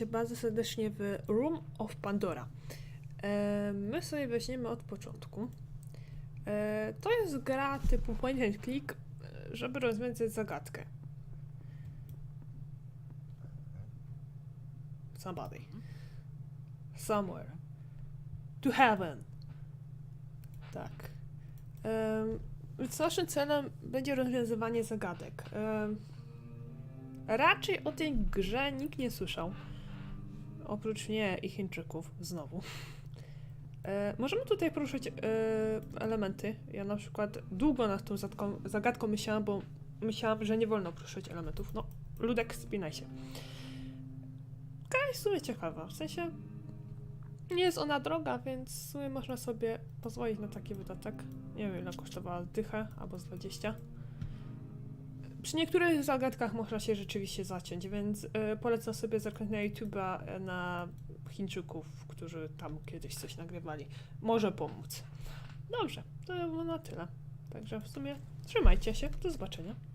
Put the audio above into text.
się bardzo serdecznie w Room of Pandora. E, my sobie weźmiemy od początku. E, to jest gra typu point and click, e, żeby rozwiązać zagadkę. Somebody. Somewhere. To heaven. Tak. Naszym celem będzie rozwiązywanie zagadek. Raczej o tej grze nikt nie słyszał. Oprócz mnie i Chińczyków, znowu. E, możemy tutaj poruszyć e, elementy. Ja na przykład długo nad tą zadką, zagadką myślałam, bo myślałam, że nie wolno poruszyć elementów. No, ludek, spinaj się. Gra jest w sumie ciekawa. W sensie nie jest ona droga, więc w sumie można sobie pozwolić na taki wydatek. Nie wiem, ile kosztowała dychę albo z 20. Przy niektórych zagadkach można się rzeczywiście zaciąć, więc y, polecam sobie zerknąć na YouTube'a y, na Chińczyków, którzy tam kiedyś coś nagrywali. Może pomóc. Dobrze, to było na tyle. Także w sumie trzymajcie się. Do zobaczenia.